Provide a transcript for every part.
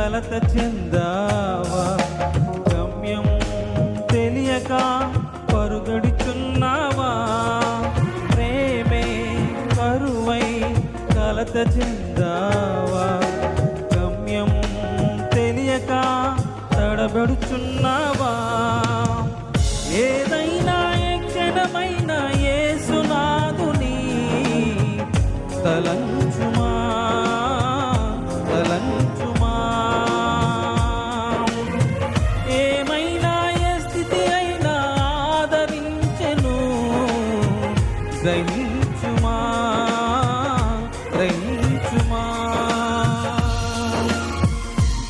కలత చెందావా? గమ్యం తెలియక పరుగడుచున్నావా? ప్రేమే కరువై కలత చెందావా? గమ్యం తెలియక తడబడుచున్నావా? ఏదైనా ఎక్కడమైనా ఏసునాదుని తలంచుమా గ్రహించుమా గ్రహించుమా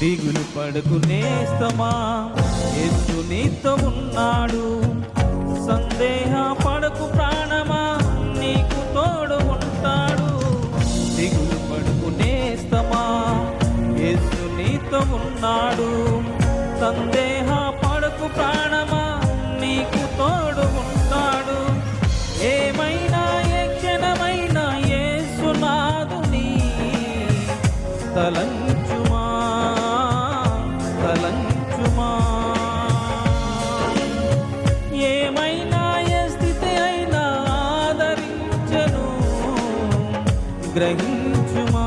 దిగులు పడుకునేస్తమా ఎత్తు నీతో ఉన్నాడు. సందేహ పడకు ప్రాణమా నీకు తోడు ఉంటాడు. దిగులు పడుకునేస్తమా ఎత్తు నీతో ఉన్నాడు. సందేహ పడకు ప్రాణ తలంచుమా తలంచుమా. ఏమైనా ఏ స్థితి అయినా ఆదరించను గ్రహించుమా.